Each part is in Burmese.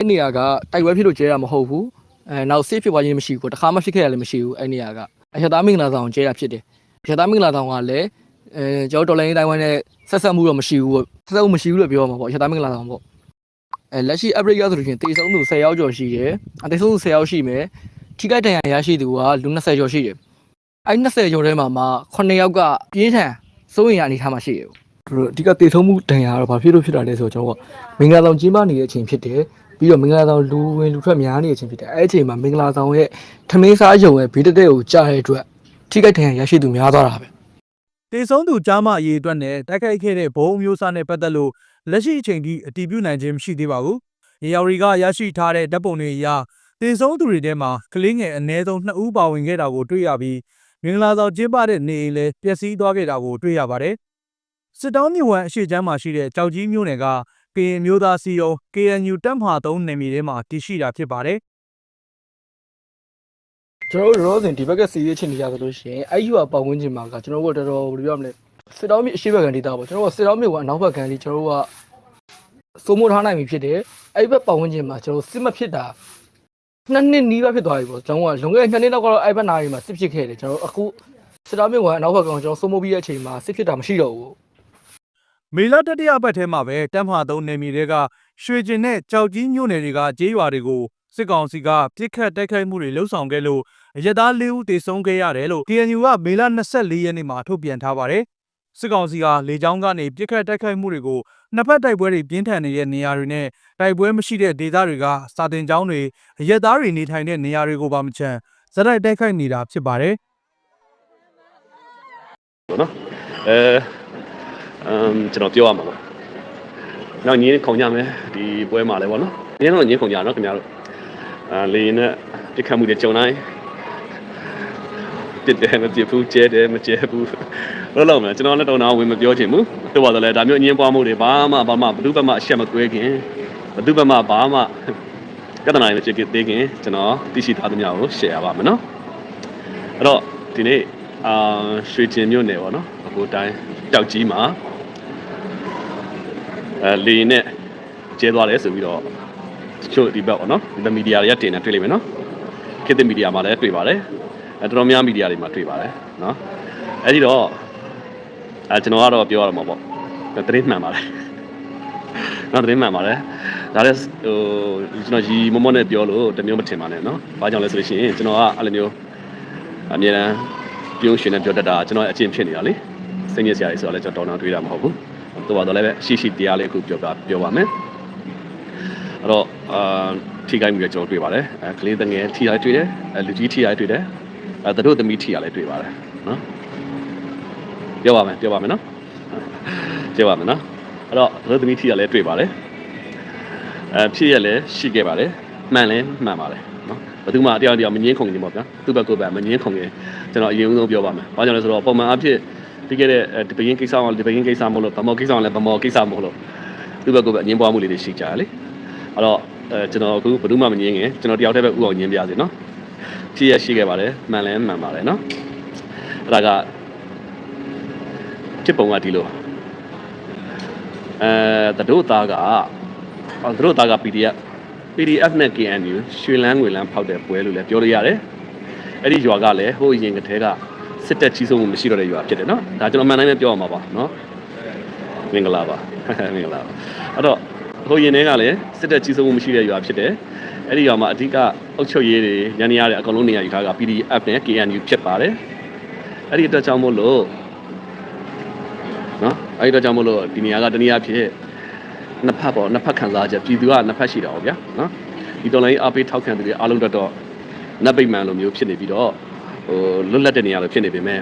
အဲ့နေရာကတိုက်ပွဲဖြစ်လို့ကျဲတာမဟုတ်ဘူးအဲနောက်ဆေးဖြစ်သွားခြင်းမရှိဘူးကိုတခါမှဖြစ်ခဲ့ရလည်းမရှိဘူးအဲ့နေရာကအရသာမင်္ဂလာဆောင်ကျဲတာဖြစ်တယ်အရသာမင်္ဂလာဆောင်ကလည်းအဲကျွန်တော်တော်လိုင်းတိုင်းဝိုင်းနဲ့ဆက်ဆက်မှုတော့မရှိဘူးပေါ့ဆက်ဆက်မှုမရှိဘူးလို့ပြောမှာပေါ့အရသာမင်္ဂလာဆောင်ပေါ့အဲလက်ရှိ average ရဆိုလို့ရှိရင်တေဆုံးသူ10ယောက်ကျော်ရှိတယ်အတေဆုံးသူ10ယောက်ရှိမယ်ထိခိုက်ဒဏ်ရာရရှိသူကလူ20ကျော်ရှိတယ်အဲ့20ကျော်ထဲမှာမှ9ယောက်ကပြင်းထန်စိုးရင်ရအနေထားမှာရှိတယ်တို့အဓိကတေဆုံးမှုဒဏ်ရာကတော့ဘာဖြစ်လို့ဖြစ်တာလဲဆိုတော့ကျွန်တော်ကမင်္ဂလာဆောင်ကျင်းပနေတဲ့အချိန်ဖြစ်တယ် ပြီးတော့မင်္ဂလာဆောင်လူဝင်လူထွက်များနေတဲ့အချိန်ဖြစ်တယ်အဲ့အချိန်မှာမင်္ဂလာဆောင်ရဲ့ထမင်းစားရုံရဲ့ဘေးတက်တဲ့ကိုကြားတဲ့အတွက်ထိခိုက်ဒဏ်ရာရရှိသူများသွားတာပဲတေဆုံးသူကြားမအရေးအတွက်နဲ့တိုက်ခိုက်ခဲ့တဲ့ဘုံမျိုးစားနဲ့ပတ်သက်လို့လက်ရှိအချိန်ထိအတည်ပြုနိုင်ခြင်းမရှိသေးပါဘူး။ရေယာဝရီကရရှိထားတဲ့ဓာတ်ပုံတွေအရတေဆုံးသူတွေထဲမှာကလေးငယ်အနည်းဆုံး2ဦးပါဝင်ခဲ့တာကိုတွေ့ရပြီးမင်္ဂလာဆောင်ကျင်းပတဲ့နေအိမ်လည်းပျက်စီးသွားခဲ့တာကိုတွေ့ရပါတယ်။စစ်တောင်းမြဝန်အရှိချမ်းမှာရှိတဲ့ကြောက်ကြီးမြို့နယ်က ကရင်မျိုးသားစီယုံ KNU တပ်မဟာ3နယ်မြေထဲမှာတည်ရှိတာဖြစ်ပါတယ်။ကျွန်တော်တို့ရောစင်ဒီဘက်ကစီးရေးချင်းနေရဆိုလို့ရှိရင်အဲ့ယူကပတ်ဝန်းကျင်မှာကကျွန်တော်တို့ကတော်တော်ဘယ်လိုပြောမလဲစစ်တောင်းမြေအရှိဘက်ကန်ဒေတာပေါ့ကျွန်တော်တို့ကစစ်တောင်းမြေကအနောက်ဘက်ကန်လေးကျွန်တော်တို့ကစိုးမိုးထားနိုင်ပြီဖြစ်တယ်အဲ့ဘက်ပတ်ဝန်းကျင်မှာကျွန်တော်စစ်မဖြစ်တာနှစ်နှစ်နီးပါးဖြစ်သွားပြီပေါ့ကျွန်တော်ကလွန်ခဲ့တဲ့နှစ်နှစ်လောက်ကတော့အဲ့ဘက်နားရီမှာစစ်ဖြစ်ခဲ့တယ်ကျွန်တော်အခုစစ်တောင်းမြေကအနောက်ဘက်ကန်ကျွန်တော်စိုးမိုးပြီးတဲ့အချိန်မှာစစ်ဖြစ်တာမရှိတော့ဘူး မေလတတိယပတ်ထဲမှာပဲတမ်မဟာသုံးနယ်မြေတွေကရွှေကျင်နဲ့ကြောက်ကြီးမြို့နယ်တွေကကျေးရွာတွေကိုစစ်ကောင်စီကပြစ်ခတ်တိုက်ခိုက်မှုတွေလှုံ့ဆော်ခဲ့လို့အရက်သား၄ဦးတေဆုံးခဲ့ရတယ်လို့ KNU ကမေလ24ရက်နေ့မှာထုတ်ပြန်ထားပါတယ်။စစ်ကောင်စီကလေကြောင်းကနေပြစ်ခတ်တိုက်ခိုက်မှုတွေကိုနှစ်ဖက်တိုက်ပွဲတွေပြင်းထန်နေတဲ့နေရာတွေနဲ့တိုက်ပွဲမရှိတဲ့ဒေသတွေကစာတင်ကျောင်းတွေအရက်သားတွေနေထိုင်တဲ့နေရာတွေကိုပါမချမ်းဇက်တိုက်တိုက်ခိုက်နေတာဖြစ်ပါတယ်။ပေါ့နော်အဲ အမ်ကျွန်တော်ပြောရမှာပေါ့နောက်ညင်းခုံကြမယ်ဒီပွဲမှာလည်းပေါ့နော်ညင်းတော့ညင်းခုံကြနော်ခင်ဗျားတို့အာလေရင်နဲ့ပြစ်ခတ်မှုတွေကြုံတိုင်းပြစ်တယ်မပြစ်ဘူးကျဲတယ်မကျဲဘူးလို့လောက်မယ်ကျွန်တော်လည်းတော်တော်ဝင်မပြောချင်ဘူးတို့ပါတော့လေဒါမျိုးအငင်းပွားမှုတွေဘာမှဘာမှဘယ်သူဘက်မှအရှက်မကွဲခင်ဘယ်သူဘက်မှဘာမှကတနာရမဖြစ်သေးခင်ကျွန်တော်သိရှိထားသမျှကို share ရပါမယ်နော်အဲ့တော့ဒီနေ့အာရွှေကျင်မြို့နယ်ပေါ့နော်အခုတိုင်းတောက်ကြီးမှာ အဲလေရင်နဲ့ကျဲသွားတယ်ဆိုပြီးတော့တချို့ဒီဘက်ပေါ့နော်ဒီမီဒီယာတွေကတင်နေတွေ့လိမ့်မယ်နော်ခေတ်သစ်မီဒီယာမှာလည်းတွေ့ပါတယ်အဲတော်တော်များမီဒီယာတွေမှာတွေ့ပါတယ်နော်အဲဒီတော့အဲကျွန်တော်ကတော့ပြောရမှာပေါ့သတင်းမှန်ပါတယ်နော်သတင်းမှန်ပါတယ်ဒါလည်းဟိုကျွန်တော်ရီမမောနဲ့ပြောလို့တမျိုးမထင်ပါနဲ့နော်ဘာကြောင့်လဲဆိုလို့ရှိရင်ကျွန်တော်ကအဲ့လိုမျိုးအမြဲတမ်းပြုံးရှင်နဲ့ပြောတတ်တာကျွန်တော်အကျင့်ဖြစ်နေတာလေစိတ်ညစ်စရာတွေဆိုတော့လည်းကျွန်တော်တောင်းတတွေးတာမဟုတ်ဘူး တော့ပါတော့လည်းပဲရှိရှိတရားလေးအခုပြောပါပြောပါမယ်အဲ့တော့အာထိခိုက်မှုတွေကျွန်တော်တွေ့ပါတယ်အဲကလေးတငယ်ထိရိုက်တွေ့တယ်အဲလူကြီးထိရိုက်တွေ့တယ်အဲသူတို့သမီးထိရလည်းတွေ့ပါတယ်နော်ပြောပါမယ်ပြောပါမယ်နော်ပြောပါမယ်နော်အဲ့တော့သူတို့သမီးထိရလည်းတွေ့ပါတယ်အဲဖြစ်ရလည်းရှိခဲ့ပါတယ်မှန်လည်းမှန်ပါတယ်နော်ဘယ်သူမှတရားတရားမငင်းခုန်နေပေါ့ဗျာသူ့ဘက်ကိုယ်ဘက်မငင်းခုန်နေကျွန်တော်အရင်ဆုံးပြောပါမယ်။ဘာကြောင့်လဲဆိုတော့ပုံမှန်အဖြစ် ပြီးခဲ့တဲ့ဒီပရင်ကိစ္စအောင်ဒီပရင်ကိစ္စမဟုတ်လို့ဗမောကိစ္စအောင်လည်းဗမောကိစ္စမဟုတ်လို့သူ့ဘက်ကပဲအငင်းပွားမှုလေးတွေရှိကြတယ်လေ။အဲ့တော့အဲကျွန်တော်အခုဘယ်သူမှမငင်းခင်ကျွန်တော်တယောက်တည်းပဲဥအောင်ငင်းပြရစီနော်။ဖြစ်ရရှိခဲ့ပါတယ်မှန်လည်းမှန်ပါတယ်နော်။အဲ့ဒါကဖြစ်ပုံကဒီလိုအဲတတို့သားကအော်တတို့သားက PDF PDF နဲ့ KNU ရွှေလန်းငွေလန်းဖောက်တဲ့ပွဲလို့လည်းပြောလို့ရတယ်။အဲ့ဒီရွာကလည်းဟိုရင်ကတည်းက စစ်တပ်ကြီးဆုံးမှုမရှိတော့တဲ့ရွာဖြစ်တယ်နော်။ဒါကျွန်တော်မှန်တိုင်းပဲပြောရမှာပါနော်။မင်္ဂလာပါမင်္ဂလာပါ။အဲ့တော့ဟိုရင်တွေကလည်းစစ်တပ်ကြီးဆုံးမှုမရှိတဲ့ရွာဖြစ်တယ်။အဲ့ဒီရွာမှာအဓိကအုပ်ချုပ်ရေးတွေရန်နေရတဲ့အကောင်လုံးနေရာယူထားက PDF နဲ့ KNU ဖြစ်ပါတယ်။အဲ့ဒီအတွက်ကြောင့်မို့လို့နော်အဲ့ဒီအတွက်ကြောင့်မို့လို့ဒီနေရာကတနည်းအားဖြင့်နှစ်ဖက်ပေါ့နှစ်ဖက်ခံစားချက်ပြည်သူကနှစ်ဖက်ရှိတာပေါ့ဗျာနော်ဒီတော်လိုင်းအားပေးထောက်ခံသူတွေအားလုံးတက်တော့နတ်ပိတ်မှန်လိုမျိုးဖြစ်နေပြီးတော့ ဟိုလွတ်လပ်တဲ့နေရာလိုဖြစ်နေပေမဲ့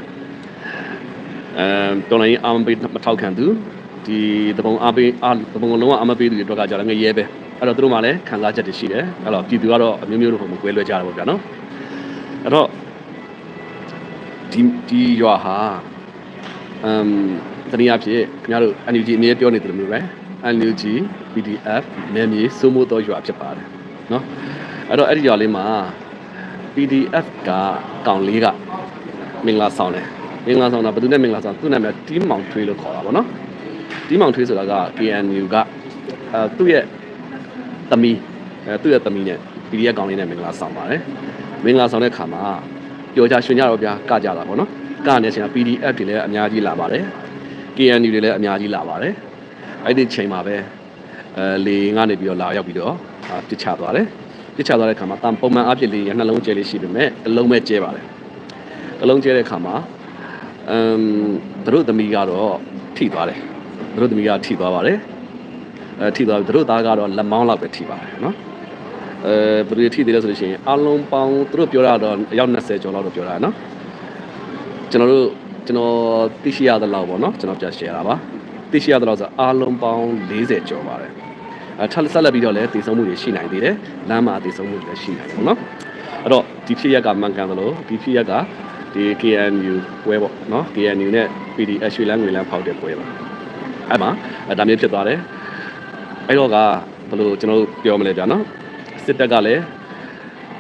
အမ်တော်လိုင်းအာမပေးမထောက်ခံသူဒီတပုံအားပေးအားတပုံလုံးဝအာမပေးသူတွေတော့ကြာလည်းငရဲပဲအဲ့တော့သူတို့မှလည်းခံစားချက်တွေရှိတယ်အဲ့တော့ပြည်သူကတော့အမျိုးမျိုးတို့ပုံမကွဲလွဲကြတာပေါ့ဗျာနော်အဲ့တော့ဒီဒီရွာဟာအမ်တနည်းအားဖြင့်ခင်ဗျားတို့ NUG အမြဲပြောနေတယ်လို့မျိုးပဲ NUG PDF နယ်မြေစိုးမိုးသောရွာဖြစ်ပါတယ်နော်အဲ့တော့အဲ့ဒီရွာလေးမှာ PDF ကကောင်လေးကမင်္ဂလာဆောင်တယ်မင်္ဂလာဆောင်တာဘယ်သူနဲ့မင်္ဂလာဆောင်သူ့နာမည်တီးမောင်ထွေးလို့ခေါ်တာပေါ့နော်တီးမောင်ထွေးဆိုတာက KNU ကအဲသူ့ရဲ့သမီးအဲသူ့ရဲ့သမီးနဲ့ PDF ကောင်းလေးနဲ့မင်္ဂလာဆောင်ပါတယ်မင်္ဂလာဆောင်တဲ့ခါမှာပျော်ကြရွှင်ကြတော့ဗျာကကြတာပေါ့နော်ကနေချိန်က PDF တွေလည်းအများကြီးလာပါတယ် KNU တွေလည်းအများကြီးလာပါတယ်အဲ့ဒီချိန်မှာပဲအဲလေငါနေပြီးတော့လာရောက်ပြီးတော့အာပြစ်ချသွားတယ် ပြစ်ချသွားတဲ့ခါမှာတန်ပုံမှန်အပြစ်လေးရနှလုံးကျဲလေးရှိပေမဲ့တစ်လုံးပဲကျဲပါတယ်တစ်လုံးကျဲတဲ့ခါမှာအမ်သူတို့သမီးကတော့ထိသွားတယ်သူတို့သမီးကထိသွားပါတယ်အဲထိသွားပြီသူတို့သားကတော့လက်မောင်းလောက်ပဲထိပါတယ်နော်အဲဘယ်လိုထိသေးလဲဆိုလို့ရှိရင်အလုံးပေါင်းသူတို့ပြောတာတော့အယောက်20ကျော်လောက်တော့ပြောတာနော်ကျွန်တော်တို့ကျွန်တော်သိရှိရသလောက်ပေါ့နော်ကျွန်တော်ပြန် share တာပါသိရှိရသလောက်ဆိုအားလုံးပေါင်း40ကျော်ပါတယ်အဲ ထပ်ဆက်လက်ပြီးတော့လည်းတည်ဆုံမှုတွေရှိနိုင်သေးတယ်လမ်းမှာတည်ဆုံမှုတွေလည်းရှိနိုင်တယ်ပေါ့နော်အဲ့တော့ဒီဖြစ်ရက်ကမှန်ကန်သလိုဒီဖြစ်ရက်ကဒီ KNU ပွဲပေါ့နော် KNU နဲ့ PDF ရွှေလန်းငွေလန်းဖောက်တဲ့ပွဲပါအဲ့မှာဒါမျိုးဖြစ်သွားတယ်အဲ့တော့ကဘယ်လိုကျွန်တော်တို့ပြောမလဲဗျာနော်စစ်တပ်ကလည်း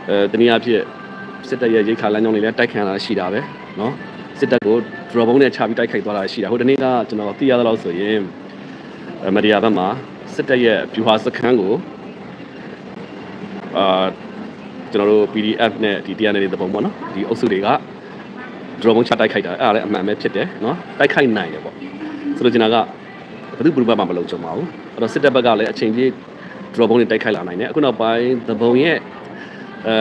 အဲတနည်းအားဖြင့်စစ်တပ်ရဲ့ရိတ်ခါလမ်းကြောင်းတွေလည်းတိုက်ခံလာရှိတာပဲနော်စစ်တပ်ကို drone နဲ့ချပြီးတိုက်ခိုက်သွားတာရှိတာဟိုတနေ့ကကျွန်တော်သိရသလောက်ဆိုရင်မဒီယာဘက်မှာ စစ်တပ်ရဲ့ဗျူဟာစခန်းကိုအာကျွန်တော်တို့ PDF နဲ့ဒီ TNL တွေတပုံပေါ့နော်ဒီအုပ်စုတွေက drone ချတိုက်ခိုက်တာအဲ့ဒါလည်းအမှန်ပဲဖြစ်တယ်နော်တိုက်ခိုက်နိုင်တယ်ပေါ့ဆိုလိုချင်တာကဘယ်သူဘယ်ဘက်မှမလုံခြုံပါဘူးအဲ့တော့စစ်တပ်ဘက်ကလည်းအချိန်ကြီး drone တွေတိုက်ခိုက်လာနိုင်တယ်အခုနောက်ပိုင်းတပုံရဲ့အဲ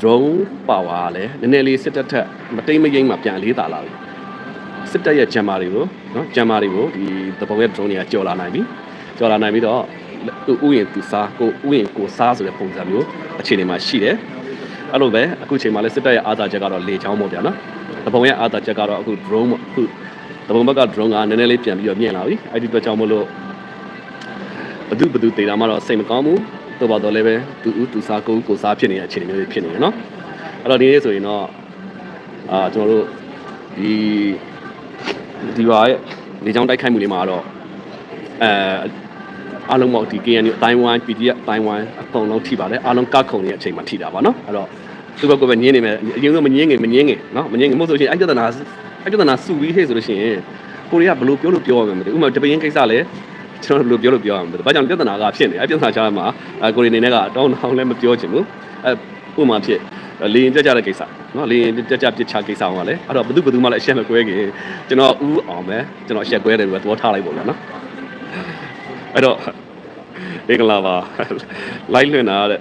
drone power ကလည်းနည်းနည်းလေးစစ်တပ်ထက်မတိမ်မယိမ့်မှပြန်လေးတာလာပြီစစ်တပ်ရဲ့ဂျမ်မာတွေကိုနော်ဂျမ်မာတွေကိုဒီတပုံရဲ့ drone တွေကကြော်လာနိုင်ပြီ ကြော်လာနိုင်ပြီးတော့သူဥယျာဉ်သူစားကိုဥယျာဉ်ကိုစားဆိုတဲ့ပုံစံမျိုးအခြေအနေမှာရှိတယ်အဲ့လိုပဲအခုချိန်မှာလည်းစစ်တပ်ရဲ့အာသာချက်ကတော့လေချောင်းပေါ့ဗျာနော်သဘောရဲ့အာသာချက်ကတော့အခု drone ပေါ့အခုသဘောဘက်က drone ကနည်းနည်းလေးပြန်ပြီးတော့မြင်လာပြီအဲ့ဒီအတွက်ကြောင့်မလို့ဘသူဘသူတေတာမှတော့စိတ်မကောင်းဘူးတော့ပါတော့လည်းပဲသူဥသူစားကိုဥကိုစားဖြစ်နေတဲ့အခြေအနေမျိုးတွေဖြစ်နေတယ်နော်အဲ့တော့ဒီနေ့ဆိုရင်တော့အာကျွန်တော်တို့ဒီဒီပါရဲ့လေကြောင်းတိုက်ခိုက်မှုတွေမှာတော့အဲ အားလုံးပေါ့ဒီ KNU အတိုင်းဝိုင်း PDF အတိုင်းဝိုင်းအကုန်လုံးထိပါတယ်အားလုံးကခုံနေတဲ့အချိန်မှာထိတာပါနော်အဲ့တော့သူ့ဘက်ကပဲညင်းနေမယ်အရင်ကမညင်းငယ်မညင်းငယ်နော်မညင်းငယ်မဟုတ်ဆိုရှင်အဲ့ပြဿနာအဲ့ပြဿနာစုပြီးဟဲ့ဆိုလို့ရှိရင်ကိုရီးယားဘယ်လိုပြောလို့ပြောရမလဲမသိဘူးဥပမာတပင်းကိစ္စလည်းကျွန်တော်ဘယ်လိုပြောလို့ပြောရမလဲဘာကြောင့်ပြဿနာကဖြစ်နေအဲ့ပြဿနာချာမှာအဲကိုရီအနေနဲ့ကတောင်းတောင်းလည်းမပြောချင်ဘူးအဲဥပမာဖြစ်လေရင်ကြကြတဲ့ကိစ္စနော်လေရင်ကြကြပြစ်ချကိစ္စအောင်ကလည်းအဲ့တော့ဘယ်သူဘယ်သူမှလည်းအရှက်မကွဲခင်ကျွန်တော်ဥအောင်ပဲကျွန်တော်အရှက်ကွဲတယ်ပြီးတော့သဘောထားလိုက်ပေါ့ဗျာနော် အဲ့တော့မင်္ဂလာပါလိုက်လွင်တာတဲ့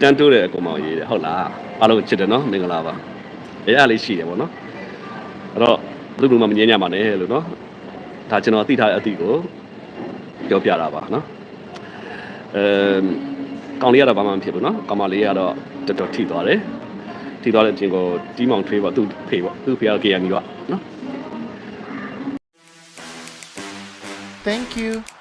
တန်းတိုးတဲ့အကောင်မောင်ရေးတယ်ဟုတ်လားအားလုံးချစ်တယ်နော်မင်္ဂလာပါအဲ့အလေးရှိတယ်ပေါ့နော်အဲ့တော့ဘယ်သူမှမငြင်းကြပါနဲ့လို့နော်ဒါကျွန်တော်သိထားတဲ့အသည့်ကိုပြောပြတာပါနော်အဲကောင်လေးကတော့ဘာမှမဖြစ်ဘူးနော်ကောင်မလေးကတော့တော်တော်ထိသွားတယ်ထိသွားတဲ့အပြင်ကိုတီးမောင်ထွေးပေါ့သူ့ဖေပေါ့သူ့ဖေက KMI ပေါ့နော် Thank you.